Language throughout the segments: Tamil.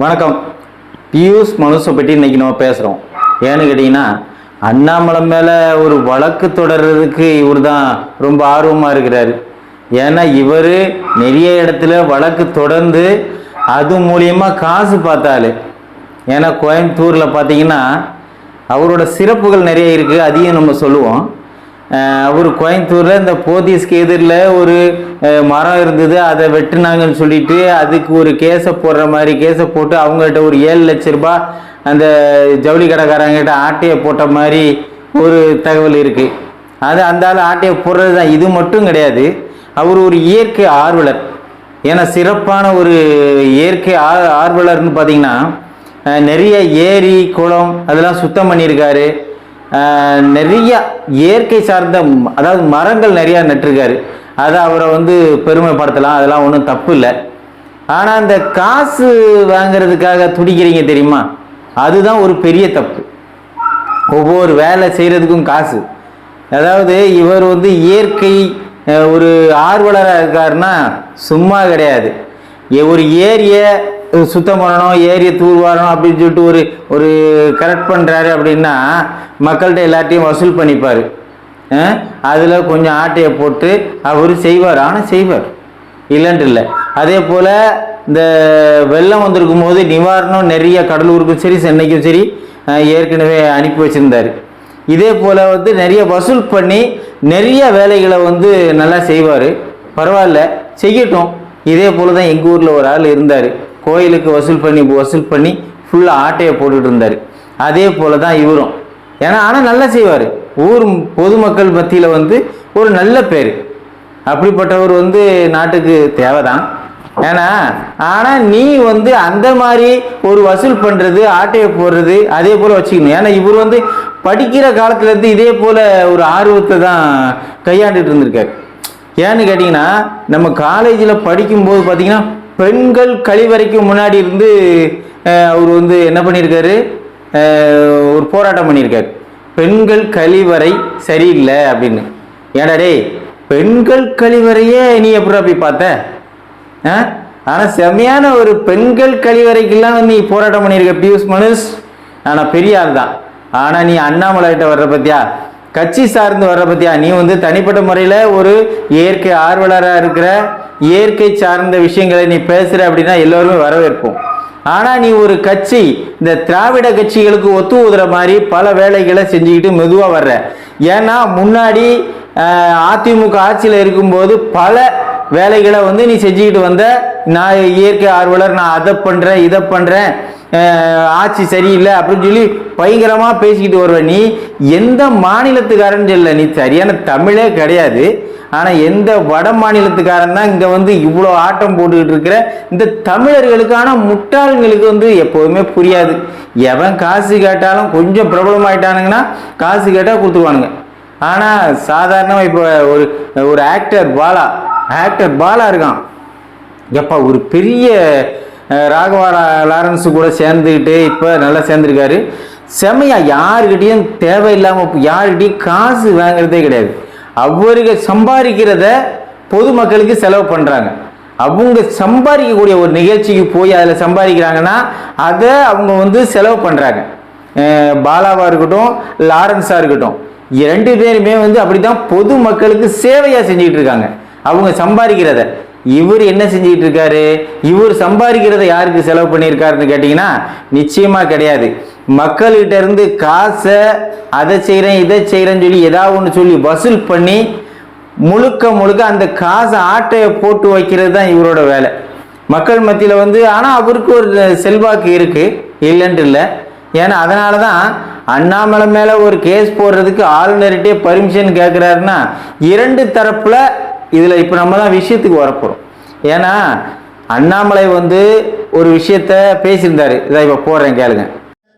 வணக்கம். பியூஷ் மனுஷை பற்றி இன்னைக்கு நம்ம பேசுகிறோம் ஏன்னு கேட்டிங்கன்னா அண்ணாமலை மேலே ஒரு வழக்கு தொடர்றதுக்கு இவர் தான் ரொம்ப ஆர்வமாக இருக்கிறாரு. ஏன்னா இவர் நிறைய இடத்துல வழக்கு தொடர்ந்து அது மூலியமாக காசு பார்த்தாரு. ஏன்னா கோயம்புத்தூரில் பார்த்தீங்கன்னா அவரோட சிறப்புகள் நிறைய இருக்குது அதையும் நம்ம சொல்லுவோம். அவர் கோயம்புத்தூரில் இந்த போதீஸ்க்கு எதிரில் ஒரு மரம் இருந்தது அதை வெட்டுனாங்கன்னு சொல்லிட்டு அதுக்கு ஒரு கேஸை போடுற மாதிரி கேஸை போட்டு அவங்ககிட்ட ஒரு ஏழு லட்ச ரூபாய் அந்த ஜவுளி கடைக்காரங்கிட்ட ஆட்டையை போட்ட மாதிரி ஒரு தகவல் இருக்குது அது அந்த ஆள் ஆட்டையை போடுறது தான் இது மட்டும் கிடையாது. அவர் ஒரு இயற்கை ஆர்வலர். ஏன்னா சிறப்பான ஒரு இயற்கை ஆர் ஆர்வலர்னு பார்த்தீங்கன்னா நிறைய ஏரி குளம் அதெல்லாம் சுத்தம் பண்ணியிருக்காரு. நிறைய இயற்கை சார்ந்த அதாவது மரங்கள் நிறையா நட்டிருக்காரு. அதை அவரை வந்து பெருமைப்படுத்தலாம். அதெல்லாம் ஒன்றும் தப்பு இல்லை. ஆனால் அந்த காசு வாங்கிறதுக்காக துடிக்கிறீங்க தெரியுமா? அதுதான் ஒரு பெரிய தப்பு. ஒவ்வொரு வேலை செய்கிறதுக்கும் காசு. அதாவது இவர் வந்து இயற்கை ஒரு ஆர்வலராக இருக்காருன்னா சும்மா கிடையாது. ஒரு ஏரியை சுத்தம் பண்ணணும் ஏரியை தூர்வாரணும் அப்படின்னு சொல்லிட்டு ஒரு ஒரு கரெக்ட் பண்ணுறாரு அப்படின்னா மக்கள்கிட்ட எல்லாத்தையும் வசூல் பண்ணிப்பார். அதில் கொஞ்சம் ஆட்டையை போட்டு அவர் செய்வார். ஆனால் செய்வார். இல்லைன்ட்டு இல்லை. அதே போல் இந்த வெள்ளம் வந்திருக்கும் போது நிவாரணம் நிறைய கடலூருக்கும் சரி சென்னைக்கும் சரி ஏற்கனவே அனுப்பி வச்சுருந்தார். இதே போல் வந்து நிறைய வசூல் பண்ணி நிறைய வேலைகளை வந்து நல்லா செய்வார். பரவாயில்ல. செய்யட்டும். இதே போல் தான் எங்கள் ஊரில் ஒரு ஆள் இருந்தார். கோயிலுக்கு வசூல் பண்ணி வசூல் பண்ணி ஃபுல்லாக ஆட்டையை போட்டுட்டு இருந்தார். அதே போல் தான் இவரும். ஏன்னா ஆனால் நல்லா செய்வார். ஊர் பொதுமக்கள் மத்தியில் வந்து ஒரு நல்ல பேர். அப்படிப்பட்டவர் வந்து நாட்டுக்கு தேவைதான். ஏன்னா ஆனால் நீ வந்து அந்த மாதிரி ஒரு வசூல் பண்ணுறது ஆட்டையை போடுறது அதே போல் வச்சுக்கணும். ஏன்னா இவர் வந்து படிக்கிற காலத்துலேருந்து இதே போல் ஒரு ஆர்வத்தை தான் கையாண்டுட்டு இருந்திருக்காரு. ஏன்னு கேட்டிங்கன்னா நம்ம காலேஜில் படிக்கும்போது பார்த்தீங்கன்னா பெண்கள் கழிவறைக்கு முன்னாடி இருந்து அவர் வந்து என்ன பண்ணியிருக்காரு ஒரு போராட்டம் பண்ணியிருக்காரு பெண்கள் கழிவறை சரியில்லை அப்படின்னு. ஏடா டேய் பெண்கள் கழிவறையே நீ எப்படா போய் பார்த்த? ஆனால் செம்மையான ஒரு பெண்கள் கழிவறைக்கெல்லாம் நீ போராட்டம் பண்ணியிருக்க பியூஷ் மனுஷ். ஆனால் பெரியார் தான். ஆனால் நீ அண்ணாமலைகிட்ட வர்ற பத்தியா? கட்சி சார்ந்து வர்ற பத்தியா? நீ வந்து தனிப்பட்ட முறையில் ஒரு இயற்கை ஆர்வலராக இருக்கிற இயற்கை சார்ந்த விஷயங்களை நீ பேசுகிற அப்படின்னா எல்லோருமே வரவேற்போம். ஆனால் நீ ஒரு கட்சி இந்த திராவிட கட்சிகளுக்கு ஒத்து ஊதுற மாதிரி பல வேலைகளை செஞ்சுக்கிட்டு மெதுவாக வர்ற. ஏன்னா முன்னாடி அதிமுக ஆட்சியில் இருக்கும்போது பல வேலைகளை வந்து நீ செஞ்சுக்கிட்டு வந்த நான் இயற்கை ஆர்வலர் நான் அதை பண்ணுறேன் இதை பண்ணுறேன் ஆட்சி சரியில்லை அப்படின்னு சொல்லி பயங்கரமாக பேசிக்கிட்டு வருவ நீ. எந்த மாநிலத்துக்காரன்னு சொல்ல நீ. சரியான தமிழே கிடையாது. ஆனால் எந்த வட மாநிலத்துக்காரன் தான் இங்கே வந்து இவ்வளோ ஆட்டம் போட்டுக்கிட்டு இருக்கிற? இந்த தமிழர்களுக்கான முட்டாள்களுக்கு வந்து எப்போதுமே புரியாது. எவன் காசு கேட்டாலும் கொஞ்சம் பிரபலம் ஆயிட்டானுங்கன்னா காசு கேட்டால் கொடுத்துருவானுங்க. ஆனால் சாதாரணமாக இப்போ ஒரு ஒரு ஆக்டர் பாலா ஆக்டர் பாலா இருக்கான். எப்பா ஒரு பெரிய ராகவா லாரன்ஸு கூட சேர்ந்துக்கிட்டு இப்போ நல்லா சேர்ந்துருக்காரு. செமையா யாருக்கிட்டேயும் தேவையில்லாமல் யாருக்கிட்டையும் காசு வாங்குறதே கிடையாது. அவருக்கு சம்பாதிக்கிறத பொதுமக்களுக்கு செலவு பண்ணுறாங்க அவங்க சம்பாதிக்கக்கூடிய ஒரு நிகழ்ச்சிக்கு போய் அதில் சம்பாதிக்கிறாங்கன்னா அதை அவங்க வந்து செலவு பண்ணுறாங்க பாலாவாக இருக்கட்டும் லாரன்ஸாக இருக்கட்டும் ரெண்டு பேருமே வந்து அப்படி தான் பொதுமக்களுக்கு சேவையாக செஞ்சுக்கிட்டு இருக்காங்க. அவங்க சம்பாதிக்கிறத. இவர் என்ன செஞ்சுக்கிட்டு இருக்காரு இவர் சம்பாதிக்கிறத யாருக்கு செலவு பண்ணியிருக்காருன்னு கேட்டிங்கன்னா நிச்சயமாக கிடையாது. மக்கள்கிட்ட இருந்து காசை அதை செய்கிறேன் இதை செய்கிறேன்னு சொல்லி ஏதாவது ஒன்று சொல்லி வசூல் பண்ணி முழுக்க முழுக்க அந்த காசை ஆட்டையை போட்டு வைக்கிறது தான் இவரோட வேலை. மக்கள் மத்தியில் வந்து ஆனால் அவருக்கு ஒரு செல்வாக்கு இருக்குது இல்லைன்ட்டு இல்லை. ஏன்னா அதனால தான் அண்ணாமலை மேலே ஒரு கேஸ் போடுறதுக்கு ஆளுநர்கிட்டே பர்மிஷன் கேட்குறாருன்னா இரண்டு தரப்பில் இதில் இப்போ நம்ம தான் விஷயத்துக்கு வரப்போகிறோம் ஏன்னா அண்ணாமலை வந்து ஒரு விஷயத்த பேசியிருந்தாரு. இதை இப்போ போடுறேன் கேளுங்க.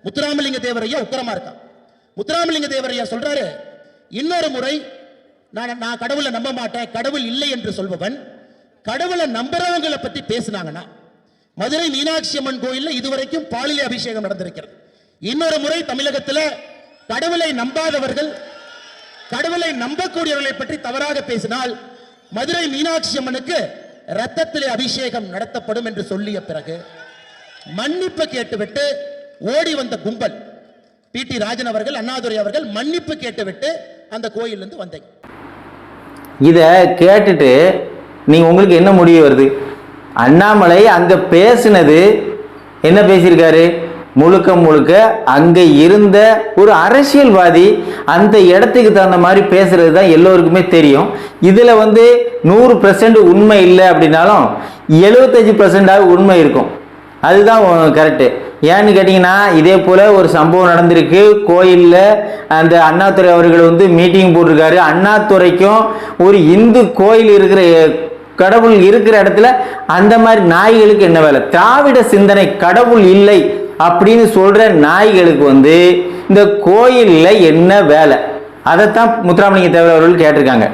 முத்துராமலிங்க தேவரையா உக்கரமா இருக்கான். முத்துராமலிங்க தேவரையா சொல்றாரு இன்னொரு முறை நான் நான் கடவுளை நம்ப மாட்டேன். கடவுள் இல்லை என்று சொல்பவன் கடவுளை நம்புறவங்களை பத்தி பேசினாங்கன்னா மதுரை மீனாட்சி அம்மன் கோயில்ல இதுவரைக்கும் பாலியல் அபிஷேகம் நடந்திருக்கிறது. இன்னொரு முறை தமிழகத்துல கடவுளை நம்பாதவர்கள் கடவுளை நம்பக்கூடியவர்களை பற்றி தவறாக பேசினால் மதுரை மீனாட்சி அம்மனுக்கு ரத்தத்திலே அபிஷேகம் நடத்தப்படும் என்று சொல்லிய பிறகு மன்னிப்பு கேட்டுவிட்டு ஓடி வந்த கும்பல் பிடி ராஜன் அவர்கள் அண்ணாதுரை அவர்கள் மன்னிப்பு கேட்டுவிட்டு அந்த கோயிலிருந்து வந்தேன் இதை கேட்டுட்டு நீங்கள் உங்களுக்கு என்ன முடிவு வருது? அண்ணாமலை அங்கே பேசினது என்ன பேசியிருக்காரு? முழுக்க முழுக்க அங்கே இருந்த ஒரு அரசியல்வாதி அந்த இடத்துக்கு தகுந்த மாதிரி பேசுறது தான் எல்லோருக்குமே தெரியும். இதில் வந்து நூறு பர்சன்ட் உண்மை இல்லை அப்படின்னாலும் எழுபத்தஞ்சு பர்சன்டாக உண்மை இருக்கும். அதுதான் கரெக்டு ஏன்னு கேட்டிங்கன்னா இதே போல் ஒரு சம்பவம் நடந்திருக்கு. கோயிலில் அந்த அண்ணாதுரை அவர்கள் வந்து மீட்டிங் போட்டிருக்காரு. அண்ணாதுரைக்கும் ஒரு இந்து கோயில் இருக்கிற கடவுள் இருக்கிற இடத்துல அந்த மாதிரி நாய்களுக்கு என்ன வேலை? திராவிட சிந்தனை கடவுள் இல்லை. அப்படின்னு சொல்ற நாய்களுக்கு வந்து இந்த கோயிலில் என்ன வேலை? அதைத்தான் முத்துராமலிங்க தேவர் அவர்கள் கேட்டிருக்காங்க.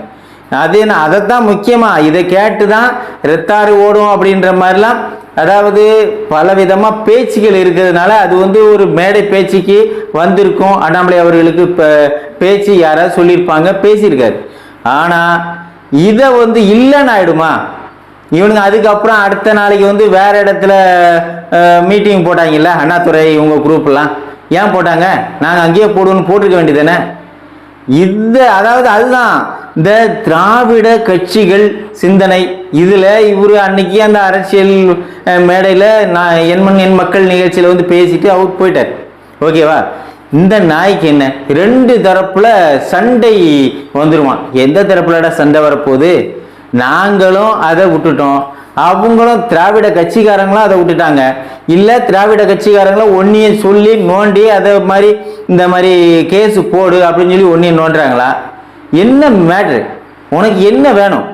அது என்ன அதைத்தான் முக்கியமாக இதை கேட்டு தான் ரெத்தாறு ஓடும் அப்படின்ற மாதிரிலாம் அதாவது பலவிதமாக பேச்சுகள் இருக்கிறதுனால அது வந்து ஒரு மேடை பேச்சுக்கு வந்திருக்கும். அண்ணாமலை அவர்களுக்கு இப்போ பேச்சு யாராவது சொல்லியிருப்பாங்க பேசியிருக்காரு. ஆனால் இதை வந்து இல்லைன்னு ஆயிடுமா? இவனுங்க அதுக்கப்புறம் அடுத்த நாளைக்கு வந்து வேற இடத்துல மீட்டிங் போட்டாங்கல்ல அண்ணாதுரை இவங்க குரூப்லாம் ஏன் போட்டாங்க? நாங்கள் அங்கேயே போடுவோன்னு போட்டிருக்க வேண்டியதானே இந்த அதாவது அதுதான் இந்த திராவிட கட்சிகள் சிந்தனை. இதில் இவர் அன்னைக்கு அந்த அரசியல் மேடையில் நான் என் மண் என் மக்கள் நிகழ்ச்சியில் வந்து பேசிட்டு அவர் போயிட்டார். ஓகேவா? இந்த நாய்க்கு என்ன? ரெண்டு தரப்புல சண்டை வந்துடுவான் எந்த தரப்புலடா சண்டை வரப்போகுது? நாங்களும் அதை விட்டுட்டோம். அவங்களும் திராவிட கட்சிக்காரங்களும் அதை விட்டுட்டாங்க. இல்லை திராவிட கட்சிக்காரங்களும் ஒன்றைய சொல்லி நோண்டி அதை மாதிரி இந்த மாதிரி கேஸு போடு அப்படின்னு சொல்லி ஒன்றைய நோண்டுறாங்களா? என்ன மேட்ரு உனக்கு என்ன வேணும்?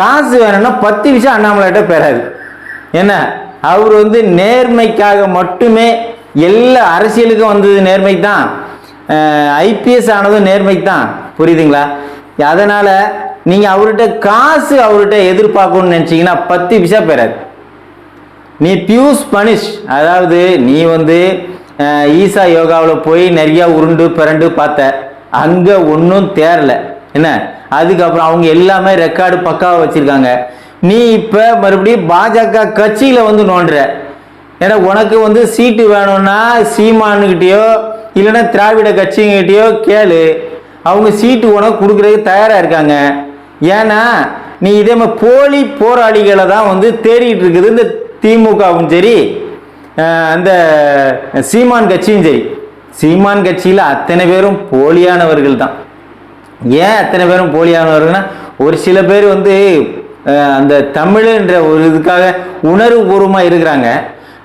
காசு வேணும்னா பத்து விஷயம் அண்ணாமலைகிட்ட பெறாது என்ன? அவர் வந்து நேர்மைக்காக மட்டுமே எல்லா அரசியலுக்கும் வந்தது நேர்மைக்கு தான் ஐபிஎஸ் ஆனதும் நேர்மைக்கு தான் புரியுதுங்களா? அதனால் நீங்கள் அவர்கிட்ட காசு அவர்கிட்ட எதிர்பார்க்கணும்னு நினச்சிங்கன்னா பத்து பிசா பெறாது நீ பியூஸ் பனிஷ் அதாவது நீ வந்து ஈசா யோகாவில் போய் நிறையா உருண்டு பிறண்டு பார்த்த. அங்கே ஒன்றும் தேரல என்ன? அதுக்கப்புறம் அவங்க எல்லாமே ரெக்கார்டு பக்காவாக வச்சுருக்காங்க. நீ இப்போ மறுபடியும் பாஜக கட்சியில் வந்து நோண்டுற. ஏன்னா உனக்கு வந்து சீட்டு வேணும்னா சீமானுக்கிட்டேயோ இல்லைன்னா திராவிட கட்சிங்கிட்டேயோ கேளு. அவங்க சீட்டு உனக்கு கொடுக்குறதுக்கு தயாராக இருக்காங்க. ஏன்னா நீ இதே மாதிரி போலி போராளிகளை தான் வந்து தேடிட்டு இருக்குது. இந்த திமுகவும் சரி அந்த சீமான் கட்சியும் சரி. சீமான் கட்சியில் அத்தனை பேரும் போலியானவர்கள் தான். ஏன் அத்தனை பேரும் போலியானவர்கள்னா ஒரு சில பேர் வந்து அந்த தமிழ்ன்ற ஒரு இதுக்காக உணர்வுபூர்வமாக இருக்கிறாங்க.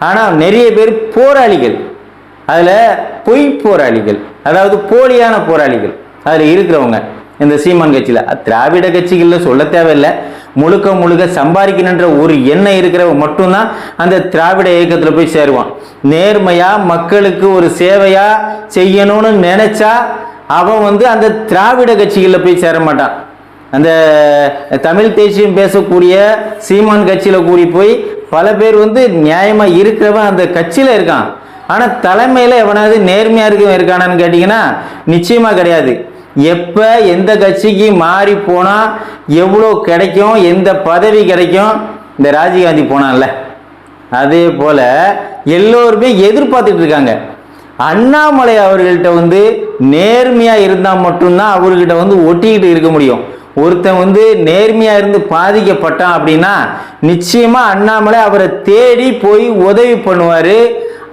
ஆனால் நிறைய பேர் போராளிகள். அதில் பொய் போராளிகள். அதாவது போலியான போராளிகள். அதில் இருக்கிறவங்க. இந்த சீமான் கட்சியில். திராவிட கட்சிகளில் சொல்ல தேவையில்லை. முழுக்க முழுக்க சம்பாதிக்கணுன்ற ஒரு எண்ணம் இருக்கிறவன் மட்டும்தான் அந்த திராவிட இயக்கத்தில் போய் சேருவான். நேர்மையாக மக்களுக்கு ஒரு சேவையாக செய்யணும்னு நினச்சா அவன் வந்து அந்த திராவிட கட்சிகளில் போய் சேர மாட்டான். அந்த தமிழ் தேசியம் பேசக்கூடிய சீமான் கட்சியில் கூடி போய் பல பேர் வந்து நியாயமாக இருக்கிறவன் அந்த கட்சியில் இருக்கான். ஆனால் தலைமையில் எவனாவது நேர்மையாக இருக்கவன் இருக்கானான்னு கேட்டிங்கன்னா நிச்சயமாக கிடையாது. எப்போ எந்த கட்சிக்கு மாறி போனால் எவ்வளோ கிடைக்கும் எந்த பதவி கிடைக்கும் இந்த ராஜீவ்காந்தி போனான்ல. அதே போல் எல்லோருமே எதிர்பார்த்துட்டு இருக்காங்க. அண்ணாமலை அவர்கள்ட்ட வந்து நேர்மையாக இருந்தால் மட்டும்தான் அவர்கிட்ட வந்து ஒட்டிக்கிட்டு இருக்க முடியும். ஒருத்தன் வந்து நேர்மையாக இருந்து பாதிக்கப்பட்டான் அப்படின்னா நிச்சயமாக அண்ணாமலை அவரை தேடி போய் உதவி பண்ணுவார்.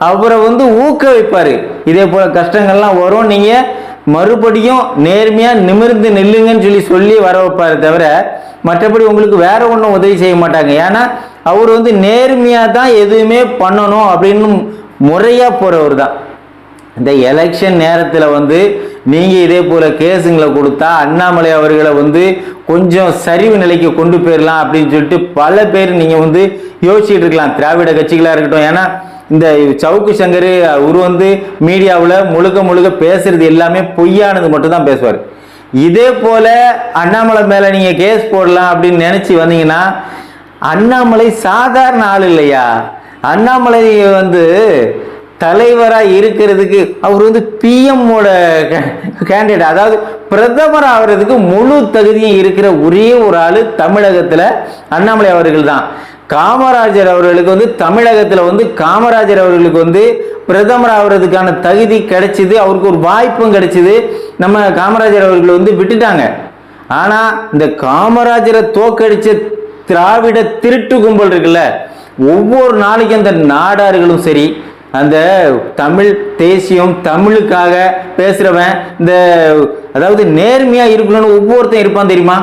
அவரை வந்து ஊக்குவிப்பார். இதே போல் கஷ்டங்கள்லாம் வரும். நீங்கள் மறுபடியும் நேர்மையாக நிமிர்ந்து நில்லுங்கன்னு சொல்லி சொல்லி வர வைப்பாரு தவிர மற்றபடி உங்களுக்கு வேற ஒன்றும் உதவி செய்ய மாட்டாங்க. ஏன்னா அவர் வந்து நேர்மையாக தான் எதுவுமே பண்ணணும் அப்படின்னு முறையாக போகிறவர் தான். இந்த எலெக்ஷன் நேரத்தில் வந்து நீங்கள் இதே போல் கேஸுங்களை கொடுத்தா அண்ணாமலை அவர்களை வந்து கொஞ்சம் சரிவு நிலைக்கு கொண்டு போயிடலாம் அப்படின்னு சொல்லிட்டு பல பேர் நீங்கள் வந்து யோசிச்சுட்டு இருக்கலாம். திராவிட கட்சிகளாக இருக்கட்டும். ஏன்னா இந்த சவுக்கு சங்கர் அவர் வந்து மீடியாவில் முழுக்க முழுக்க பேசுறது எல்லாமே பொய்யானது மட்டும் தான் பேசுவார். இதே போல் அண்ணாமலை மேலே நீங்கள் கேஸ் போடலாம் அப்படின்னு நினச்சி வந்தீங்கன்னா அண்ணாமலை சாதாரண ஆள் இல்லையா? அண்ணாமலை வந்து தலைவராக இருக்கிறதுக்கு அவர் வந்து பிஎம்மோட கேண்டிடேட் அதாவது பிரதமர் ஆகிறதுக்கு முழு தகுதியும் இருக்கிற ஒரே ஒரு ஆள் தமிழகத்தில் அண்ணாமலை அவர்கள் தான். காமராஜர் அவர்களுக்கு வந்து தமிழகத்தில் வந்து காமராஜர் அவர்களுக்கு வந்து பிரதமர் ஆகிறதுக்கான தகுதி கிடைச்சிது அவருக்கு ஒரு வாய்ப்பும் கிடைச்சிது. நம்ம காமராஜர் அவர்கள் வந்து விட்டுட்டாங்க. ஆனால் இந்த காமராஜரை தோக்கடிச்ச திராவிட திருட்டு கும்பல் இருக்குல்ல ஒவ்வொரு நாளைக்கும் அந்த நாடார்களும் சரி அந்த தமிழ் தேசியம் தமிழுக்காக பேசுகிறவன் இந்த அதாவது நேர்மையாக இருக்கணும்னு ஒவ்வொருத்தன் இருப்பான் தெரியுமா?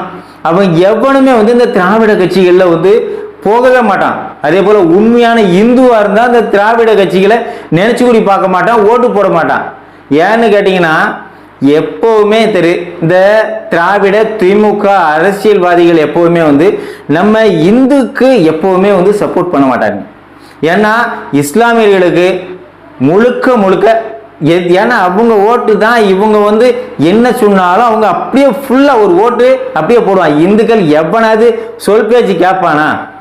அவன் எவனுமே வந்து இந்த திராவிட கட்சிகளில் வந்து போகவே மாட்டான். அதே போல உண்மையான இந்துவா இருந்தா அந்த திராவிட கட்சிகளை நினைச்சு கூடி பார்க்க மாட்டான் ஓட்டு போட மாட்டான். ஏன்னு கேட்டீங்கன்னா எப்பவுமே தெரு இந்த திராவிட திமுக அரசியல்வாதிகள் எப்பவுமே வந்து நம்ம இந்துக்கு எப்பவுமே வந்து சப்போர்ட் பண்ண மாட்டாங்க. ஏன்னா இஸ்லாமியர்களுக்கு முழுக்க முழுக்க எத்- ஏன்னா அவங்க ஓட்டு தான் இவங்க வந்து என்ன சொன்னாலும் அவங்க அப்படியே ஃபுல்லாக ஒரு ஓட்டு அப்படியே போடுவாங்க. இந்துக்கள் எவனாவது சொல் பேச்சு கேட்பானா?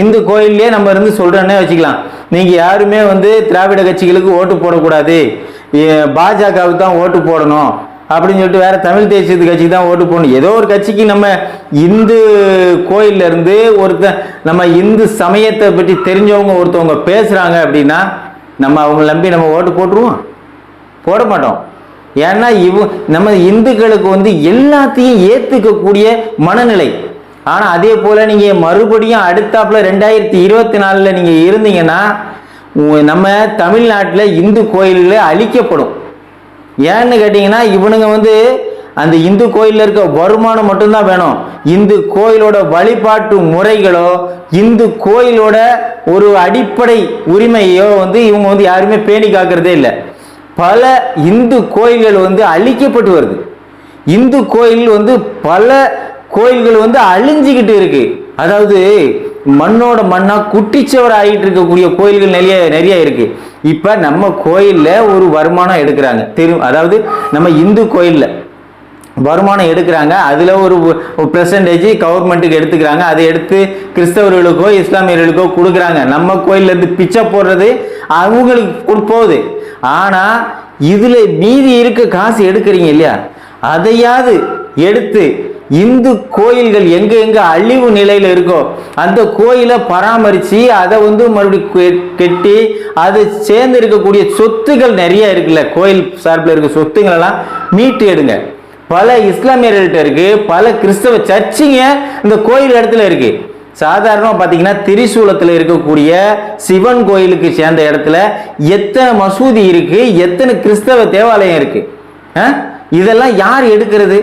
இந்து கோயிலே நம்ம இருந்து சொல்றேன்னே வச்சுக்கலாம். நீங்க யாருமே வந்து திராவிட கட்சிகளுக்கு ஓட்டு போடக்கூடாது. பாஜகவுக்கு தான் ஓட்டு போடணும். அப்படின்னு சொல்லிட்டு வேற தமிழ் தேசியத்து கட்சிக்கு தான் ஓட்டு போடணும். ஏதோ ஒரு கட்சிக்கு நம்ம இந்து கோயில்ல இருந்து ஒருத்தன் நம்ம இந்து சமயத்தை பற்றி தெரிஞ்சவங்க ஒருத்தவங்க பேசுறாங்க அப்படின்னா நம்ம அவங்க நம்பி நம்ம ஓட்டு போட்டுருவோம். போட மாட்டோம். ஏன்னா இவ நம்ம இந்துக்களுக்கு வந்து எல்லாத்தையும் ஏத்துக்கக்கூடிய மனநிலை. ஆனால் அதே போல் நீங்கள் மறுபடியும் அடுத்தாப்புல ரெண்டாயிரத்தி இருபத்தி நாலில் நீங்கள் இருந்தீங்கன்னா நம்ம தமிழ்நாட்டில் இந்து கோயில்கள் அழிக்கப்படும். ஏன்னு கேட்டிங்கன்னா இவனுங்க வந்து அந்த இந்து கோயிலில் இருக்க வருமானம் மட்டும்தான் வேணும். இந்து கோயிலோட வழிபாட்டு முறைகளோ இந்து கோயிலோட ஒரு அடிப்படை உரிமையோ வந்து இவங்க வந்து யாருமே பேணி காக்கிறதே இல்லை. பல இந்து கோயில்கள் வந்து அழிக்கப்பட்டு வருது. இந்து கோயில் வந்து பல கோயில்கள் வந்து அழிஞ்சுக்கிட்டு இருக்கு. அதாவது மண்ணோட மண்ணா குட்டிச்சவர் ஆகிட்டு இருக்கக்கூடிய கோயில்கள் நிறைய நிறைய இருக்கு. இப்ப நம்ம கோயில்ல ஒரு வருமானம் எடுக்கிறாங்க. திரு அதாவது நம்ம இந்து கோயில்ல வருமானம் எடுக்கிறாங்க. அதில் ஒரு பெர்சன்டேஜ் கவர்மெண்ட்டுக்கு எடுத்துக்கிறாங்க. அதை எடுத்து கிறிஸ்தவர்களுக்கோ இஸ்லாமியர்களுக்கோ கொடுக்குறாங்க. நம்ம கோயில்ல இருந்து பிச்சை போடுறது அவங்களுக்கு போகுது. ஆனால் இதில் மீதி இருக்க காசு எடுக்கிறீங்க இல்லையா? அதையாவது எடுத்து இந்து கோயில்கள் எங்க எங்க அழிவு நிலையில இருக்கோ அந்த கோயிலை பராமரிச்சு அதை வந்து மறுபடியும் கெட்டி அது சேர்ந்து இருக்கக்கூடிய சொத்துகள் நிறைய இருக்குல்ல கோயில் சார்பில் இருக்க சொத்துங்கள் எல்லாம் மீட்டு எடுங்க. பல இஸ்லாமியர்கள்ட்ட இருக்கு பல கிறிஸ்தவ சர்ச்சுங்க இந்த கோயில் இடத்துல இருக்கு. சாதாரணமாக பார்த்தீங்கன்னா திரிசூலத்தில் இருக்கக்கூடிய சிவன் கோயிலுக்கு சேர்ந்த இடத்துல எத்தனை மசூதி இருக்கு எத்தனை கிறிஸ்தவ தேவாலயம் இருக்கு? ஆ? இதெல்லாம் யார் எடுக்கிறது?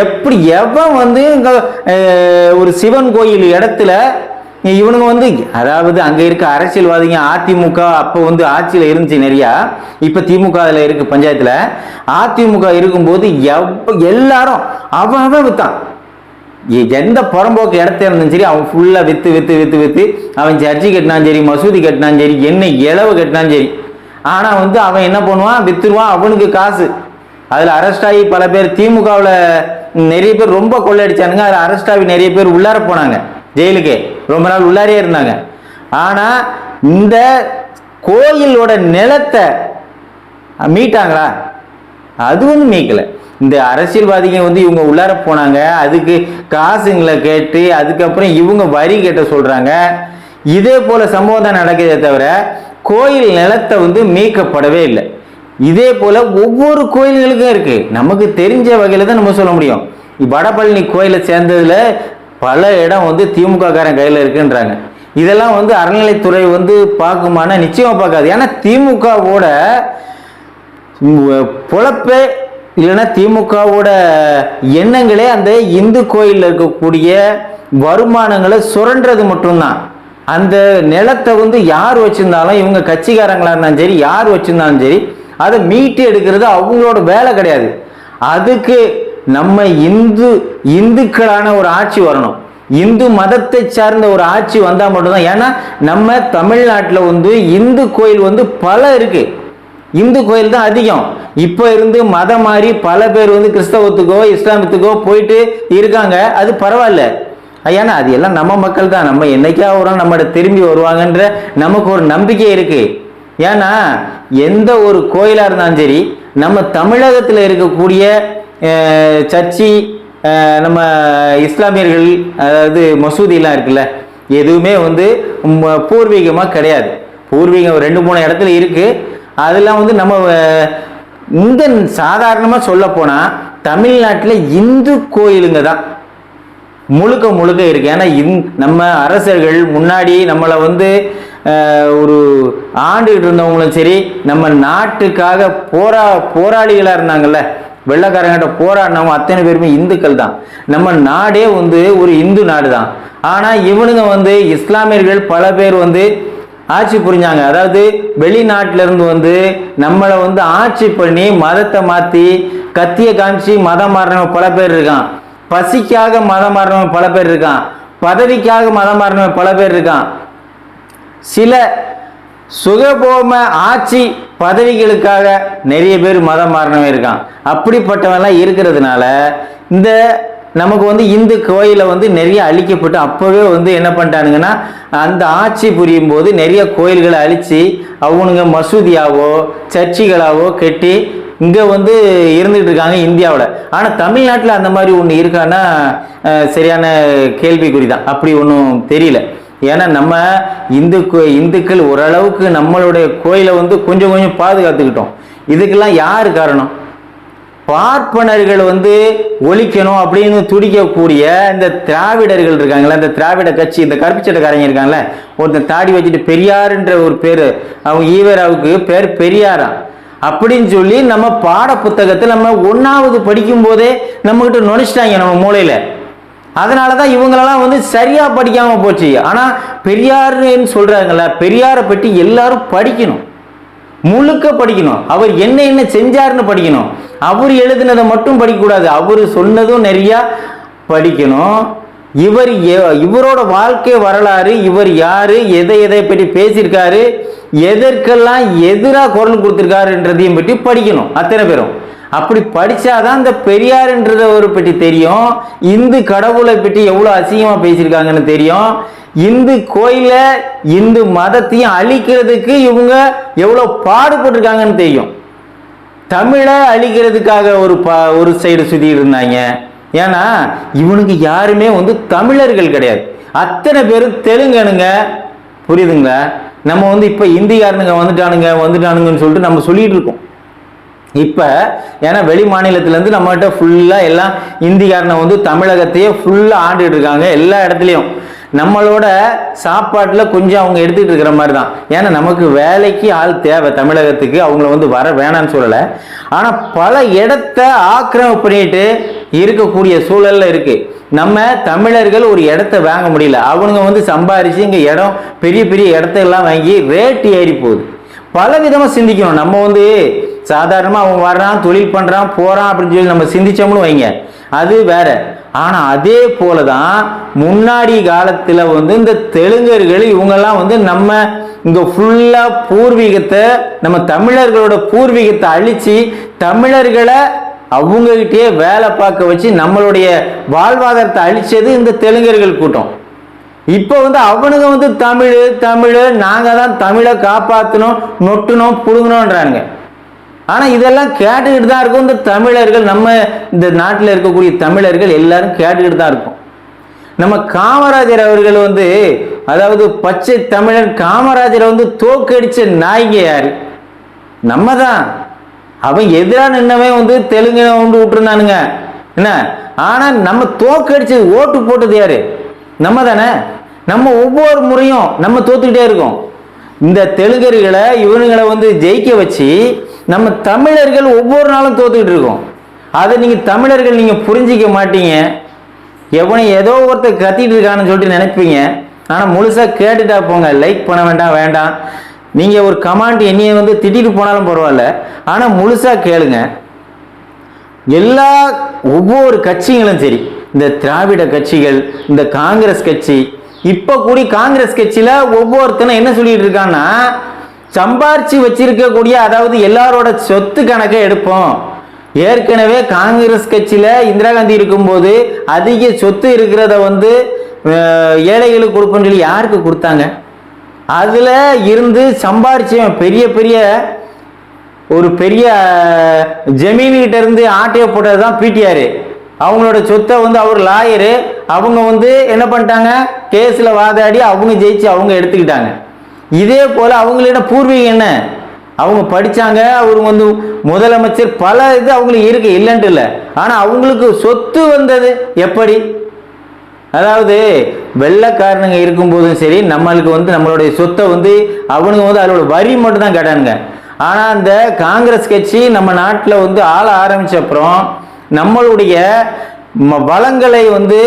எப்படி எவன் வந்து ஒரு சிவன் கோயில் இடத்துல இவனுங்க வந்து அதாவது அங்க இருக்க அரசியல்வாதிங்க அதிமுக அப்போ வந்து ஆட்சியில் இருந்துச்சு நிறையா இப்ப திமுக அதுல இருக்கு பஞ்சாயத்துல. அதிமுக இருக்கும்போது எவ் எல்லாரும் அவன் அவன் வித்தான் எந்த புறம்போக்கு இடத்த இருந்தாலும் சரி அவன் ஃபுல்லா வித்து வித்து வித்து வித்து அவன் சர்ச்சு கட்டினாலும் சரி மசூதி கட்டினாலும் சரி என்ன இளவு கட்டினாலும் சரி. ஆனா வந்து அவன் என்ன பண்ணுவான்? வித்துருவான் அவனுக்கு காசு. அதில் அரெஸ்ட் ஆகி பல பேர் திமுகவில் நிறைய பேர் ரொம்ப கொள்ளையடிச்சானுங்க அதில் அரெஸ்ட் ஆகி நிறைய பேர் உள்ளார போனாங்க. ஜெயிலுக்கே. ரொம்ப நாள் உள்ளாரே இருந்தாங்க. ஆனால் இந்த கோயிலோட நிலத்தை மீட்டாங்களா? அது வந்து இந்த அரசியல்வாதிங்க வந்து இவங்க உள்ளார போனாங்க. அதுக்கு காசுங்களை கேட்டு அதுக்கப்புறம் இவங்க வரி கேட்ட சொல்கிறாங்க இதே போல சம்பவம் தான் நடக்குதே தவிர கோயில் நிலத்தை வந்து மீட்கப்படவே இல்லை. இதே போல ஒவ்வொரு கோயில்களுக்கும் இருக்கு. நமக்கு தெரிஞ்ச வகையில தான் நம்ம சொல்ல முடியும். வடபழனி கோயிலை சேர்ந்ததுல பல இடம் வந்து திமுக காரன் கையில இருக்குன்றாங்க. இதெல்லாம் வந்து அறநிலைத்துறை வந்து பார்க்குமானா நிச்சயமா பார்க்காது. ஏன்னா திமுகவோட பொழப்பே இல்லைன்னா திமுகவோட எண்ணங்களே அந்த இந்து கோயிலில் இருக்கக்கூடிய வருமானங்களை சுரண்டுறது மட்டும்தான். அந்த நிலத்தை வந்து யார் வச்சிருந்தாலும் இவங்க கட்சிக்காரங்களா இருந்தாலும் சரி யார் வச்சிருந்தாலும் சரி அதை மீட்டு எடுக்கிறது அவங்களோட வேலை கிடையாது. அதுக்கு நம்ம இந்து இந்துக்களான ஒரு ஆட்சி வரணும். இந்து மதத்தை சார்ந்த ஒரு ஆட்சி வந்தால் மட்டும்தான். ஏன்னா நம்ம தமிழ்நாட்டில் வந்து இந்து கோயில் வந்து பல இருக்கு. இந்து கோயில் தான் அதிகம். இப்போ இருந்து மதம் மாறி பல பேர் வந்து கிறிஸ்தவத்துக்கோ இஸ்லாமத்துக்கோ போயிட்டு இருக்காங்க. அது பரவாயில்ல. ஏன்னா அது எல்லாம் நம்ம மக்கள் தான். நம்ம என்னைக்கா ஒரு நம்மகிட்ட திரும்பி வருவாங்கன்ற நமக்கு ஒரு நம்பிக்கை இருக்குது ஏன்னா எந்த ஒரு கோயிலாக இருந்தாலும் சரி நம்ம தமிழகத்தில் இருக்கக்கூடிய சர்ச்சி நம்ம இஸ்லாமியர்கள் அதாவது மசூதிலாம் இருக்குல்ல எதுவுமே வந்து பூர்வீகமாக கிடையாது. பூர்வீகம் ரெண்டு மூணு இடத்துல இருக்கு. அதெல்லாம் வந்து நம்ம இந்த சாதாரணமாக சொல்லப்போனால் தமிழ்நாட்டில் இந்து கோயிலுங்க தான். முழுக்க முழுக்க இருக்கு. ஏன்னா இந் நம்ம அரசர்கள் முன்னாடி நம்மளை வந்து ஒரு ஆண்டுகிட்டு இருந்தவங்களும் சரி நம்ம நாட்டுக்காக போரா போராளிகளாக இருந்தாங்கல்ல வெள்ளக்காரங்கிட்ட போராடினவங்க அத்தனை பேருமே இந்துக்கள் தான். நம்ம நாடே வந்து ஒரு இந்து நாடு தான் ஆனால் இவனுங்க வந்து இஸ்லாமியர்கள் பல பேர் வந்து ஆட்சி புரிஞ்சாங்க. அதாவது வெளிநாட்டிலேருந்து வந்து நம்மளை வந்து ஆட்சி பண்ணி மதத்தை மாற்றி கத்தியை காமிச்சு மதம் மாறினவன் பல பேர் இருக்கான். பசிக்காக மதம் மாறினவன் பல பேர் இருக்கான். பதவிக்காக மதம் மாறினவன் பல பேர் இருக்கான். சில சுகபோம ஆட்சி பதவிகளுக்காக நிறைய பேர் மதம் மாறினவன் இருக்கான். அப்படிப்பட்டவன்லாம் இருக்கிறதுனால இந்த நமக்கு வந்து இந்து கோயிலை வந்து நிறைய அழிக்கப்பட்டு அப்போவே வந்து என்ன பண்ணிட்டானுங்கன்னா அந்த ஆட்சி புரியும் போது நிறைய கோயில்களை அழித்து அவனுங்க மசூதியாவோ சர்ச்சிகளாவோ கட்டி இங்கே வந்து இருந்துகிட்டு இருக்காங்க இந்தியாவில். ஆனால் தமிழ்நாட்டில் அந்த மாதிரி ஒன்று இருக்கான்னா சரியான கேள்விக்குறி தான் அப்படி ஒன்றும் தெரியல. ஏன்னா நம்ம இந்து இந்துக்கள் ஓரளவுக்கு நம்மளுடைய கோயிலை வந்து கொஞ்சம் கொஞ்சம் பாதுகாத்துக்கிட்டோம். இதுக்கெல்லாம் யார் காரணம்? பார்ப்பனர்கள் வந்து ஒழிக்கணும் அப்படின்னு துடிக்கக்கூடிய இந்த திராவிடர்கள் இருக்காங்களே இந்த திராவிட கட்சி இந்த கருப்புச்சட்டக்காரங்க இருக்காங்கல்ல ஒருத்தன் தாடி வச்சுட்டு பெரியாருன்ற ஒரு பேர் அவங்க ஈவராவுக்கு பேர் பெரியாரா? அப்படின்னு சொல்லி நம்ம பாட புத்தகத்தை நம்ம ஒன்றாவது படிக்கும் போதே நம்மகிட்ட நுழைச்சிட்டாங்க நம்ம மூளையில. அதனால தான் இவங்களெல்லாம் வந்து சரியாக படிக்காமல் போச்சு. ஆனால் பெரியாருன்னு சொல்கிறாங்கள பெரியாரை பற்றி எல்லாரும் படிக்கணும். முழுக்க படிக்கணும். அவர் என்ன என்ன செஞ்சாருன்னு படிக்கணும். அவர் எழுதினதை மட்டும் படிக்கக்கூடாது. அவர் சொன்னதும் நிறையா படிக்கணும். இவர் இவரோட வாழ்க்கை வரலாறு இவர் யாரு எதை எதை பற்றி பேசியிருக்காரு எதற்கெல்லாம் எதிராக குரல் கொடுத்துருக்காருன்றதையும் பற்றி படிக்கணும். அத்தனை பேரும். அப்படி படிச்சாதான் இந்த பெரியார்ன்றத ஒரு பற்றி தெரியும். இந்து கடவுளை பற்றி எவ்வளோ அசிங்கமாக பேசியிருக்காங்கன்னு தெரியும். இந்து கோயில இந்து மதத்தையும் அழிக்கிறதுக்கு இவங்க எவ்வளோ பாடுபட்டிருக்காங்கன்னு தெரியும். தமிழை அழிக்கிறதுக்காக ஒரு ப ஒரு சைடு சுத்தி இருந்தாங்க. ஏன்னா இவனுக்கு யாருமே வந்து தமிழர்கள் கிடையாது. அத்தனை பேரும் தெலுங்கனுங்க. புரியுதுங்களா? நம்ம வந்து இப்போ இந்திக்காரனுங்க வந்துட்டானுங்க வந்துட்டானுங்கன்னு சொல்லிட்டு நம்ம சொல்லிட்டு இருக்கோம். இப்போ ஏன்னா வெளி மாநிலத்திலேருந்து நம்மகிட்ட ஃபுல்லாக எல்லாம் இந்திக்காரனை வந்து தமிழகத்தையே ஃபுல்லாக ஆண்டுகிட்டு இருக்காங்க எல்லா இடத்துலையும். நம்மளோட சாப்பாட்டில் கொஞ்சம் அவங்க எடுத்துக்கிட்டு இருக்கிற மாதிரி தான் ஏன்னா நமக்கு வேலைக்கு ஆள் தேவை தமிழகத்துக்கு அவங்கள வந்து வர வேணாம்னு சொல்லலை. ஆனால் பல இடத்த ஆக்கிரமிப்பு பண்ணிட்டு இருக்கக்கூடிய சூழல்ல இருக்குது நம்ம தமிழர்கள் ஒரு இடத்த வாங்க முடியல. அவனுங்க வந்து சம்பாரித்து இங்கே இடம் பெரிய பெரிய இடத்த எல்லாம் வாங்கி ரேட் ஏறி போகுது பல விதமாக சிந்திக்கணும். நம்ம வந்து சாதாரணமாக அவன் வர்றான் தொழில் பண்ணுறான் போகிறான் அப்படின்னு சொல்லி நம்ம சிந்திச்சோம்னு வைங்க. அது வேற. ஆனால் அதே போல தான் முன்னாடி காலத்தில் வந்து இந்த தெலுங்கர்கள் இவங்கெல்லாம் வந்து நம்ம இங்கே ஃபுல்லாக பூர்வீகத்தை நம்ம தமிழர்களோட பூர்வீகத்தை அழித்து தமிழர்களை அவங்ககிட்டயே வேலை பார்க்க வச்சு நம்மளுடைய வாழ்வாதாரத்தை அழிச்சது இந்த தெலுங்கர்கள் கூட்டம். இப்போ வந்து அவனுங்க வந்து தமிழ் தமிழ் நாங்கள் தான் தமிழை காப்பாற்றணும் நொட்டணும் புடுங்கணுன்றானுங்க ஆனால் இதெல்லாம் கேட்டுக்கிட்டு தான் இருக்கும். இந்த தமிழர்கள் நம்ம இந்த நாட்டில் இருக்கக்கூடிய தமிழர்கள் எல்லாரும் கேட்டுக்கிட்டு தான் இருக்கும். நம்ம காமராஜர் அவர்கள் வந்து அதாவது பச்சை தமிழன் காமராஜரை வந்து தோக்கடிச்ச நாய்ங்க யாரு? நம்ம தான் அவன் எதிராக நின்னவன் வந்து தெலுங்கு வந்து விட்டுருந்தானுங்க. என்ன? ஆனால் நம்ம தோக்கடிச்சது ஓட்டு போட்டது யாரு? நம்ம தானே நம்ம ஒவ்வொரு முறையும் நம்ம தோத்துக்கிட்டே இருக்கோம். இந்த தெலுங்கர்களை இவனுங்களை வந்து ஜெயிக்க வச்சு நம்ம தமிழர்கள் ஒவ்வொரு நாளும் தோத்துக்கிட்டு இருக்கோம். அதை நீங்கள் தமிழர்கள் நீங்கள் புரிஞ்சிக்க மாட்டீங்க. எவனை ஏதோ ஒருத்தர் கத்திட்டு இருக்கான்னு சொல்லிட்டு நினைப்பீங்க. ஆனால் முழுசாக கேட்டுட்டா போங்க. லைக் பண்ண வேண்டாம் வேண்டாம். நீங்கள் ஒரு கமாண்ட் என்னையை வந்து திட்டிட்டு போனாலும் பரவாயில்ல. ஆனால் முழுசாக கேளுங்க. எல்லா ஒவ்வொரு கட்சிகளும் சரி இந்த திராவிட கட்சிகள் இந்த காங்கிரஸ் கட்சி இப்போ கூடி காங்கிரஸ் கட்சியில் ஒவ்வொருத்தனும் என்ன சொல்லிட்டு இருக்கான்னா சம்பாரிச்சு வச்சிருக்கக்கூடிய அதாவது எல்லாரோட சொத்து கணக்கை எடுப்போம். ஏற்கனவே காங்கிரஸ் கட்சியில் இந்திரா காந்தி இருக்கும்போது அதிக சொத்து இருக்கிறத வந்து ஏழைகளுக்கு கொடுப்போம்னு சொல்லி யாருக்கு கொடுத்தாங்க? அதில் இருந்து சம்பாரிச்சவன் பெரிய பெரிய ஒரு பெரிய ஜமீன்கிட்ட இருந்து ஆட்டையை போட்டது தான் பிடிஆர் அவங்களோட சொத்தை வந்து அவர் லாயரு. அவங்க வந்து என்ன பண்ணிட்டாங்க? கேஸில் வாதாடி அவங்க ஜெயிச்சு அவங்க எடுத்துக்கிட்டாங்க. இதே போல் அவங்களிடம் பூர்வீகம் என்ன? அவங்க படித்தாங்க அவங்க வந்து முதலமைச்சர் பல இது அவங்களுக்கு இருக்கு இல்லைன்ட்டு இல்லை. ஆனால் அவங்களுக்கு சொத்து வந்தது எப்படி? அதாவது வெள்ளக்காரனுங்க இருக்கும்போதும் சரி நம்மளுக்கு வந்து நம்மளுடைய சொத்தை வந்து அவனுங்க வந்து அதோட வரி மட்டும் தான் கேட்டானுங்க. ஆனால் அந்த காங்கிரஸ் கட்சி நம்ம நாட்டில் வந்து ஆள ஆரம்பித்த அப்புறம் நம்மளுடைய ம- வளங்களை வந்து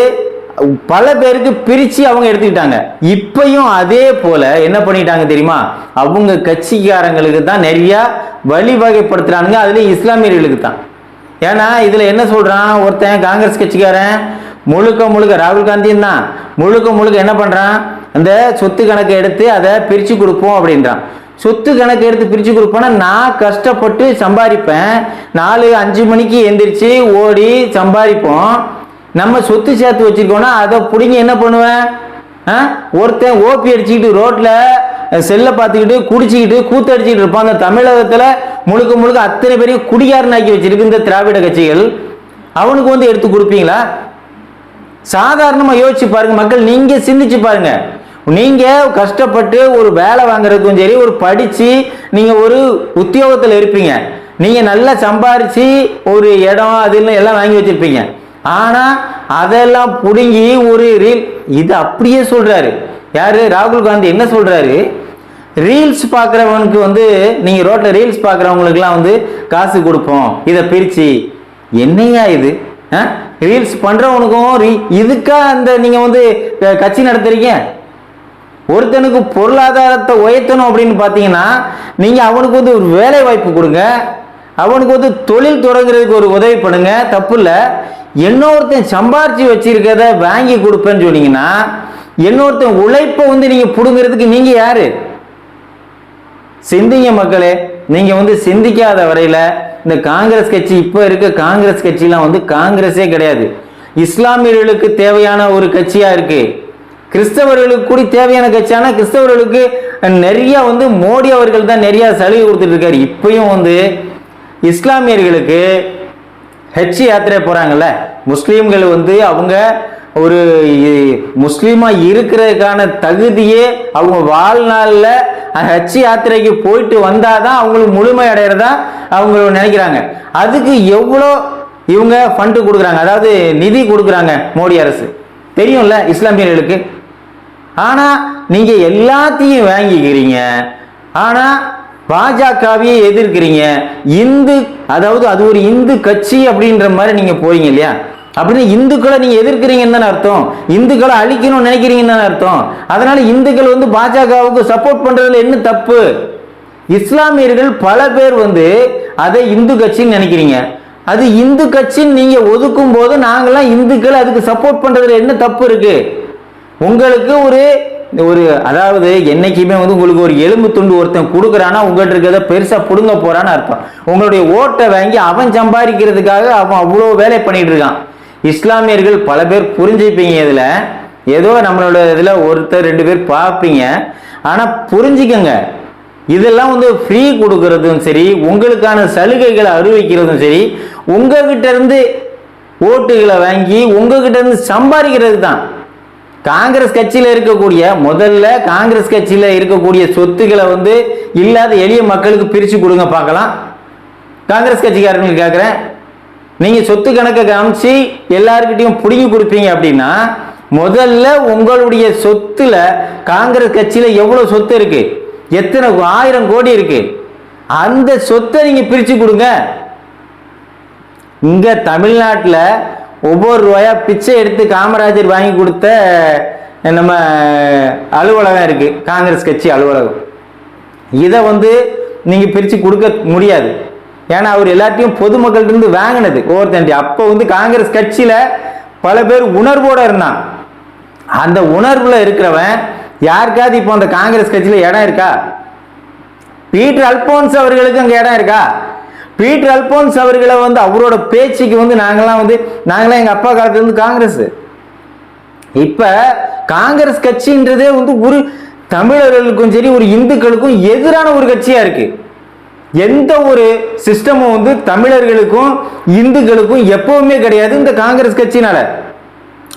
பல பேருக்கு பிரித்து அவங்க எடுத்துக்கிட்டாங்க. இப்பையும் அதே போல என்ன பண்ணிட்டாங்க தெரியுமா? அவங்க கட்சிக்காரங்களுக்கு தான் நிறைய வழிவகைப்படுத்துறானுங்க. அதுலேயும் இஸ்லாமியர்களுக்கு தான். ஏன்னா இதில் என்ன சொல்கிறான் ஒருத்தன்? காங்கிரஸ் கட்சிக்காரன். முழுக்க முழுக்க ராகுல் காந்தியும் தான். முழுக்க முழுக்க என்ன பண்ணுறான் அந்த சொத்து கணக்கை எடுத்து அதை பிரித்து கொடுப்போம் அப்படின்றான். சொத்து கணக்கு எடுத்து பிரித்து கொடுப்போம்னா நான் கஷ்டப்பட்டு சம்பாதிப்பேன். நாலு அஞ்சு மணிக்கு எந்திரிச்சு ஓடி சம்பாதிப்போம். நம்ம சொத்து சேர்த்து வச்சிருக்கோம்னா அதை பிடிங்கி என்ன பண்ணுவேன்? ஆ? ஒருத்தன் ஓபி அடிச்சுக்கிட்டு ரோட்ல செல்லை பார்த்துக்கிட்டு குடிச்சிக்கிட்டு கூத்தடிச்சிக்கிட்டு இருப்பான். அந்த தமிழகத்துல முழுக்க முழுக்க அத்தனை பேரையும் குடியாரனாக்கி வச்சிருக்கு இந்த திராவிட கட்சிகள். அவனுக்கு வந்து எடுத்து கொடுப்பீங்களா? சாதாரணமா யோசிச்சு பாருங்க மக்கள் நீங்க சிந்திச்சு பாருங்க. நீங்க கஷ்டப்பட்டு ஒரு வேலை வாங்குறதுக்கும் சரி ஒரு படிச்சு நீங்க ஒரு உத்தியோகத்துல இருப்பீங்க. நீங்க நல்லா சம்பாரிச்சு ஒரு இடம் அது இல்லை எல்லாம் வாங்கி வச்சிருப்பீங்க. ஆனா அதெல்லாம் புடுங்கி ஒரு ரீல் இது அப்படியே சொல்றாரு. யாரு? ராகுல் காந்தி என்ன சொல்றாரு? ரீல்ஸ் பார்க்குறவனுக்கு வந்து நீங்கள் ரோட்டில் ரீல்ஸ் பார்க்குறவங்களுக்குலாம் வந்து காசு கொடுப்போம். இதை பிரித்து என்னையா இது? ரீல்ஸ் பண்ணுறவனுக்கும் ரீ இதுக்காக அந்த நீங்கள் வந்து கட்சி நடத்துறீங்க? ஒருத்தனுக்கு பொருளாதாரத்தை உயர்த்தணும் அப்படின்னு பார்த்தீங்கன்னா நீங்கள் அவனுக்கு வந்து ஒரு வேலை வாய்ப்பு கொடுங்க. அவனுக்கு வந்து தொழில் தொடங்குறதுக்கு ஒரு உதவி பண்ணுங்க. தப்பு இல்லை. இன்னொருத்தன் சம்பாரிச்சு வச்சிருக்கத வாங்கி கொடுப்பேன்னு சொன்னீங்கன்னா இன்னொருத்தன் உழைப்பை வந்து நீங்க புடுங்கிறதுக்கு நீங்க யாரு? சிந்திங்க மக்களே நீங்க வந்து சிந்திக்காத வரையில இந்த காங்கிரஸ் கட்சி இப்ப இருக்க காங்கிரஸ் கட்சிலாம் வந்து காங்கிரஸே கிடையாது. இஸ்லாமியர்களுக்கு தேவையான ஒரு கட்சியா இருக்கு. கிறிஸ்தவர்களுக்கு கூட தேவையான கட்சியான கிறிஸ்தவர்களுக்கு நிறைய வந்து மோடி அவர்கள் தான் நிறைய சலுகை கொடுத்துட்டு இருக்காரு. இப்பயும் வந்து இஸ்லாமியர்களுக்கு ஹஜ் யாத்திரை போகிறாங்கல்ல முஸ்லீம்கள் வந்து அவங்க ஒரு முஸ்லீமாக இருக்கிறதுக்கான தகுதியே அவங்க வாழ்நாளில் ஹஜ் யாத்திரைக்கு போயிட்டு வந்தால் தான் அவங்களுக்கு முழுமை அடையிறதா அவங்க நினைக்கிறாங்க. அதுக்கு எவ்வளோ இவங்க ஃபண்டு கொடுக்குறாங்க? அதாவது நிதி கொடுக்குறாங்க மோடி அரசு. தெரியும்ல இஸ்லாமியர்களுக்கு. ஆனால் நீங்கள் எல்லாத்தையும் வாங்கிக்கிறீங்க. ஆனால் பாஜகவையே எதிர்க்கிறீங்க. இந்து அதாவது அது ஒரு இந்து கட்சி அப்படின்ற மாதிரி நீங்க போறீங்க இல்லையா? அப்படின்னு இந்துக்களை நீங்க எதிர்க்கிறீங்கன்னு தானே அர்த்தம். இந்துக்களை அழிக்கணும்னு நினைக்கிறீங்கன்னு தானே அர்த்தம். அதனால இந்துக்கள் வந்து பாஜகவுக்கு சப்போர்ட் பண்றதுல என்ன தப்பு? இஸ்லாமியர்கள் பல பேர் வந்து அதை இந்து கட்சின்னு நினைக்கிறீங்க. அது இந்து கட்சின்னு நீங்க ஒதுக்கும் போது நாங்களாம் இந்துக்கள் அதுக்கு சப்போர்ட் பண்றதுல என்ன தப்பு இருக்கு? உங்களுக்கு ஒரு ஒரு அதாவது என்னைக்குமே வந்து உங்களுக்கு ஒரு எலும்பு துண்டு ஒருத்தன் கொடுக்குறானா உங்கள்கிட்ட இருக்கிறத பெருசாக பிடுங்க போகிறான்னு அர்த்தம். உங்களுடைய ஓட்டை வாங்கி அவன் சம்பாதிக்கிறதுக்காக அவன் அவ்வளோ வேலை பண்ணிட்டு இருக்கான். இஸ்லாமியர்கள் பல பேர் புரிஞ்சுப்பீங்க இதில். ஏதோ நம்மளோட இதில் ஒருத்தர் ரெண்டு பேர் பார்ப்பீங்க. ஆனால் புரிஞ்சுக்கங்க. இதெல்லாம் வந்து ஃப்ரீ கொடுக்கறதும் சரி உங்களுக்கான சலுகைகளை அறிவிக்கிறதும் சரி உங்ககிட்ட இருந்து ஓட்டுகளை வாங்கி உங்ககிட்ட இருந்து சம்பாதிக்கிறது தான். காங்கிரஸ் கட்சியில் இருக்கக்கூடிய முதல்ல காங்கிரஸ் கட்சியில் இருக்கக்கூடிய சொத்துக்களை வந்து இல்லாத எளிய மக்களுக்கு பிரிச்சு கொடுங்க பார்க்கலாம். காங்கிரஸ் கட்சிக்காரங்களுக்கு கேட்குறேன் நீங்கள் சொத்து கணக்கை காமிச்சு எல்லாருக்கிட்டையும் பிடுங்கி கொடுப்பீங்க அப்படின்னா முதல்ல உங்களுடைய சொத்துல காங்கிரஸ் கட்சியில் எவ்வளோ சொத்து இருக்கு? எத்தனை ஆயிரம் கோடி இருக்கு? அந்த சொத்தை நீங்கள் பிரிச்சு கொடுங்க. இங்கே தமிழ்நாட்டில் ஒவ்வொரு ரூபாயா பிச்சை எடுத்து காமராஜர் வாங்கி கொடுத்த நம்ம அலுவலகம் இருக்கு. காங்கிரஸ் கட்சி அலுவலகம். இதை வந்து நீங்க பிரிச்சு கொடுக்க முடியாது. ஏன்னா அவர் எல்லாத்தையும் பொதுமக்கள்கிட்ட இருந்து வாங்கினது ஒவ்வொருத்தண்டி அப்போ வந்து காங்கிரஸ் கட்சியில பல பேர் உணர்வோட இருந்தான். அந்த உணர்வுல இருக்கிறவன் யாருக்காவது இப்போ அந்த காங்கிரஸ் கட்சியில இடம் இருக்கா? பீட்டர் அல்போன்ஸ் அவர்களுக்கு அங்கே இடம் இருக்கா? பீட்டர் அல்போன்ஸ் அவர்களை வந்து அவரோட பேச்சுக்கு வந்து நாங்களாம் வந்து நாங்களாம் எங்க அப்பா காலத்துலேருந்து காங்கிரஸ். இப்ப காங்கிரஸ் கட்சின்றதே வந்து ஒரு தமிழர்களுக்கும் சரி ஒரு இந்துக்களுக்கும் எதிரான ஒரு கட்சியா இருக்கு. எந்த ஒரு சிஸ்டமும் வந்து தமிழர்களுக்கும் இந்துக்களுக்கும் எப்பவுமே கிடையாது இந்த காங்கிரஸ் கட்சினால.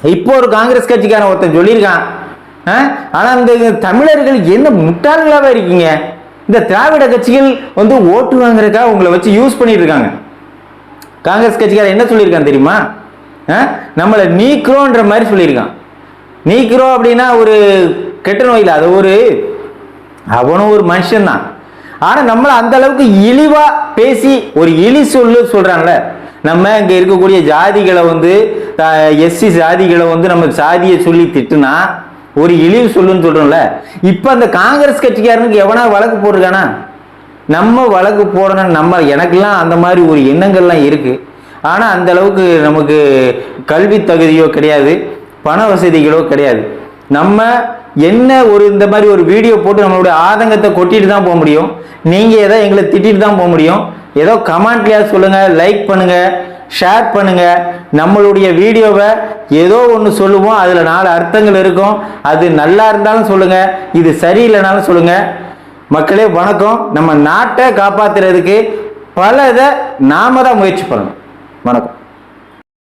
இப்போ ஒரு காங்கிரஸ் கட்சிக்காரன் ஒருத்தன் சொல்லியிருக்கான் ஆ? ஆனா இந்த தமிழர்கள் என்ன முட்டாள்களாவே இருக்கீங்க? இந்த திராவிட கட்சிகள் வந்து ஓட்டு வாங்குறதுக்காக உங்களை வச்சு யூஸ் பண்ணிட்டு இருக்காங்க. காங்கிரஸ் கட்சிக்காரன் என்ன சொல்லியிருக்கான் தெரியுமா? ஆ? நம்மளை நீக்கிறோன்ற மாதிரி சொல்லியிருக்கான். நீக்கிறோம் அப்படின்னா ஒரு கெட்ட நோயில் அது ஒரு அவனும் ஒரு மனுஷன்தான். ஆனால் நம்மளை அந்த அளவுக்கு இழிவா பேசி ஒரு இழி சொல்லு சொல்றான்ல. நம்ம இங்கே இருக்கக்கூடிய ஜாதிகளை வந்து எஸ்சி ஜாதிகளை வந்து நம்ம சாதியை சொல்லி திட்டுனா ஒரு இழிவு சொல்லுன்னு சொல்றோம்ல இப்ப அந்த காங்கிரஸ் கட்சிக்காரனுக்கு எவனா வழக்கு போட்டிருக்கானா? நம்ம வழக்கு போடணும் நம்ம எனக்கெல்லாம் அந்த மாதிரி ஒரு எண்ணங்கள்லாம் இருக்கு. ஆனா அந்த அளவுக்கு நமக்கு கல்வி தகுதியோ கிடையாது பண வசதிகளோ கிடையாது. நம்ம என்ன ஒரு இந்த மாதிரி ஒரு வீடியோ போட்டு நம்மளுடைய ஆதங்கத்தை கொட்டிட்டு தான் போக முடியும்? நீங்க ஏதோ எங்களை திட்டிட்டு தான் போக முடியும்? ஏதோ கமெண்ட்லயா சொல்லுங்க லைக் பண்ணுங்க ஷேர் பண்ணுங்கள் நம்மளுடைய வீடியோவை ஏதோ ஒன்று சொல்லுவோம். அதில் நாலு அர்த்தங்கள் இருக்கும். அது நல்லா இருந்தாலும் சொல்லுங்கள் இது சரியில்லைனாலும் சொல்லுங்கள் மக்களே வணக்கம். நம்ம நாட்டை காப்பாற்றுறதுக்கு பல இதை நாம தான் முயற்சி பண்ணணும். வணக்கம்.